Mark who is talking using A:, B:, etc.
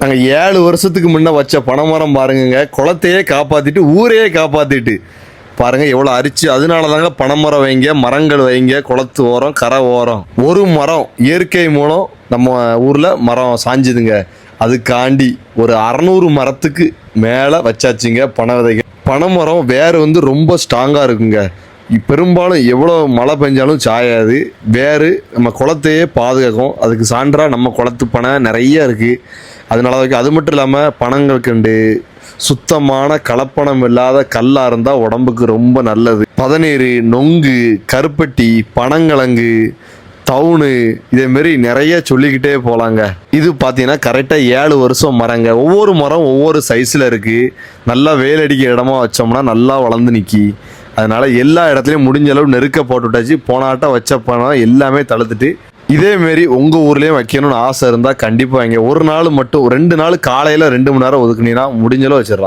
A: நாங்கள் ஏழு வருஷத்துக்கு முன்னே வச்ச பனைமரம் பாருங்கங்க. குளத்தையே காப்பாற்றிட்டு ஊரையே காப்பாற்றிட்டு பாருங்க எவ்வளோ அரிச்சு. அதனால தாங்க பனைமரம் வைங்க மரங்கள் வைங்க குளத்து ஓரம் கரை ஓரம். ஒரு மரம் இயற்கை மூலம் நம்ம ஊரில் மரம் சாஞ்சுதுங்க. அதுக்காண்டி ஒரு அறநூறு மரத்துக்கு மேலே வச்சாச்சுங்க பனை விதைகள் பனைமரம் வேர் வந்து ரொம்ப ஸ்ட்ராங்காக இருக்குங்க. பெரும்பாலும் எவ்வளோ மழை பெஞ்சாலும் சாயாது. வேறு நம்ம குளத்தையே பாதுகாக்கும். அதுக்கு சான்றாக நம்ம குளத்து பனை நிறைய இருக்குது அதனால அதுக்கு அது மட்டும் இல்லாமல் பனங்கள் சுத்தமான கலப்பணம் இல்லாத கல்லாக இருந்தால் உடம்புக்கு ரொம்ப நல்லது. பதநீர் நொங்கு கருப்பட்டி பனங்கிழங்கு தவுனு இதேமாரி நிறைய சொல்லிக்கிட்டே போகலாங்க இது பார்த்தீங்கன்னா கரெக்டாக ஏழு வருஷம் மரங்க. ஒவ்வொரு மரம் ஒவ்வொரு சைஸில் இருக்குது நல்லா வேலடிக்க இடமா வச்சோம்னா நல்லா வளர்ந்து நிற்கி அதனால் எல்லா இடத்துலையும் முடிஞ்ச அளவு நெருக்க போட்டு விட்டாச்சு. போனாட்டம் வச்ச பணம் எல்லாமே தழுத்துட்டு இதேமாரி உங்கள் ஊர்லேயும் வைக்கணும்னு ஆசை இருந்தால் கண்டிப்பாக இங்கே ஒரு நாள் மட்டும் ரெண்டு நாள் காலையில் ரெண்டு மணி நேரம் ஒதுக்குனீங்கன்னா முடிஞ்சளவு வச்சிடலாம்.